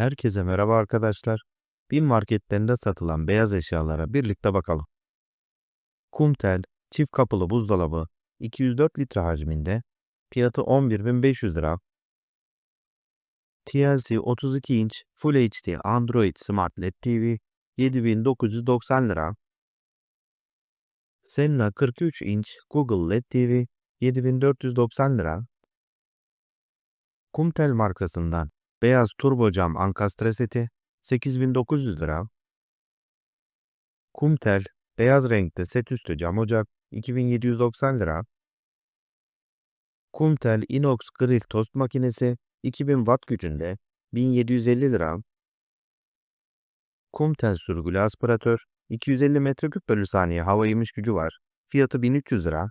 Herkese merhaba arkadaşlar. Bin marketlerinde satılan beyaz eşyalara birlikte bakalım. Kumtel çift kapılı buzdolabı 204 litre hacminde fiyatı 11.500 lira. TLC 32 inç Full HD Android Smart LED TV 7990 lira. Senna 43 inç Google LED TV 7490 lira. Kumtel markasından beyaz turbo cam ankastre seti 8900 lira. Kumtel beyaz renkte set üstü cam ocak 2790 lira. Kumtel inox grill tost makinesi 2000 watt gücünde 1750 lira. Kumtel sürgülü aspiratör 250 metreküp bölü saniye hava emiş gücü var. Fiyatı 1300 lira.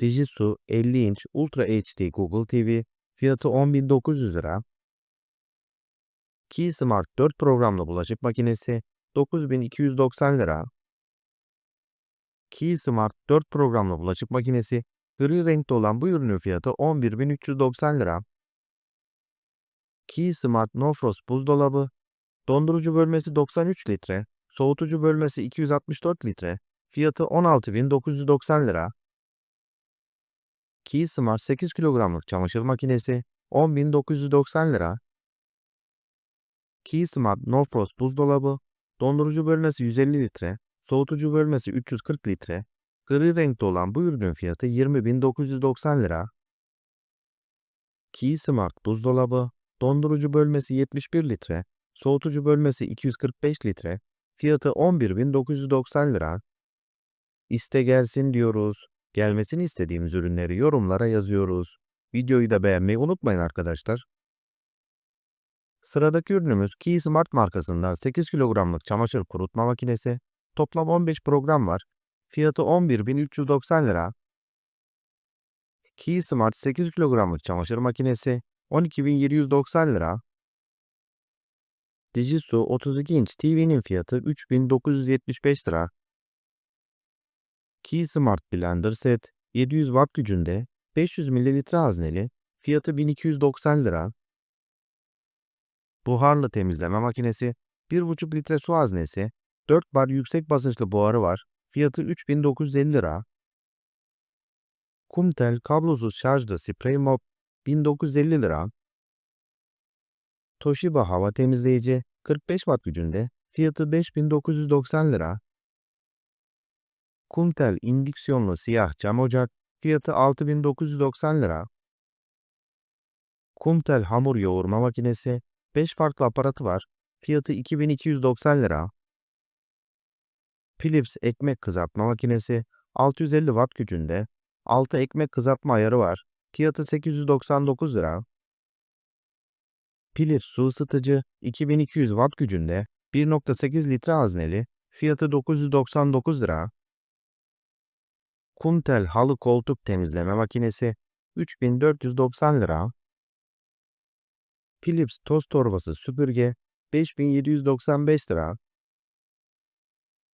Digisu 50 inç Ultra HD Google TV fiyatı 10.900 lira. Key Smart 4 programlı bulaşık makinesi 9290 lira. Key Smart 4 programlı bulaşık makinesi gri renkte olan bu ürünün fiyatı 11.390 lira. Key Smart No Frost buzdolabı dondurucu bölmesi 93 litre, soğutucu bölmesi 264 litre, fiyatı 16.990 lira. Key Smart 8 kilogramlık çamaşır makinesi 10.990 lira. Key No Frost buzdolabı, dondurucu bölmesi 150 litre, soğutucu bölmesi 340 litre, gri renkte olan bu ürünün fiyatı 20.990 lira. Key Smart buzdolabı, dondurucu bölmesi 71 litre, soğutucu bölmesi 245 litre, fiyatı 11.990 lira. İste gelsin diyoruz. Gelmesini istediğimiz ürünleri yorumlara yazıyoruz. Videoyu da beğenmeyi unutmayın arkadaşlar. Sıradaki ürünümüz Key Smart markasından 8 kilogramlık çamaşır kurutma makinesi. Toplam 15 program var. Fiyatı 11.390 lira. Key Smart 8 kilogramlık çamaşır makinesi 12.790 lira. Digisu 32 inç TV'nin fiyatı 3975 lira. Key Smart Blender Set 700 watt gücünde 500 mililitre hazneli fiyatı 1290 lira. Buharlı temizleme makinesi 1,5 litre su haznesi 4 bar yüksek basınçlı buharı var fiyatı 3950 lira. Kumtel kablosuz şarjlı sprey mop 1950 lira. Toshiba hava temizleyici 45 watt gücünde fiyatı 5990 lira. Kumtel indüksiyonlu siyah cam ocak fiyatı 6990 lira. Kumtel hamur yoğurma makinesi 5 farklı aparatı var. Fiyatı 2290 lira. Philips ekmek kızartma makinesi 650 watt gücünde 6 ekmek kızartma ayarı var. Fiyatı 899 lira. Philips su ısıtıcı 2200 watt gücünde 1.8 litre hazneli. Fiyatı 999 lira. Kumtel halı koltuk temizleme makinesi 3490 lira. Philips toz torbası süpürge 5795 lira.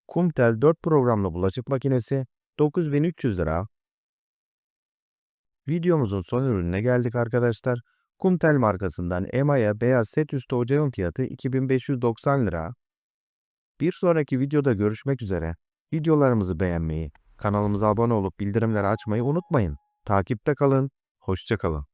Kumtel 4 programlı bulaşık makinesi 9300 lira. Videomuzun son ürününe geldik arkadaşlar. Kumtel markasından Emaya beyaz set üstü ocağın fiyatı 2590 lira. Bir sonraki videoda görüşmek üzere. Videolarımızı beğenmeyi, kanalımıza abone olup bildirimleri açmayı unutmayın. Takipte kalın, hoşça kalın.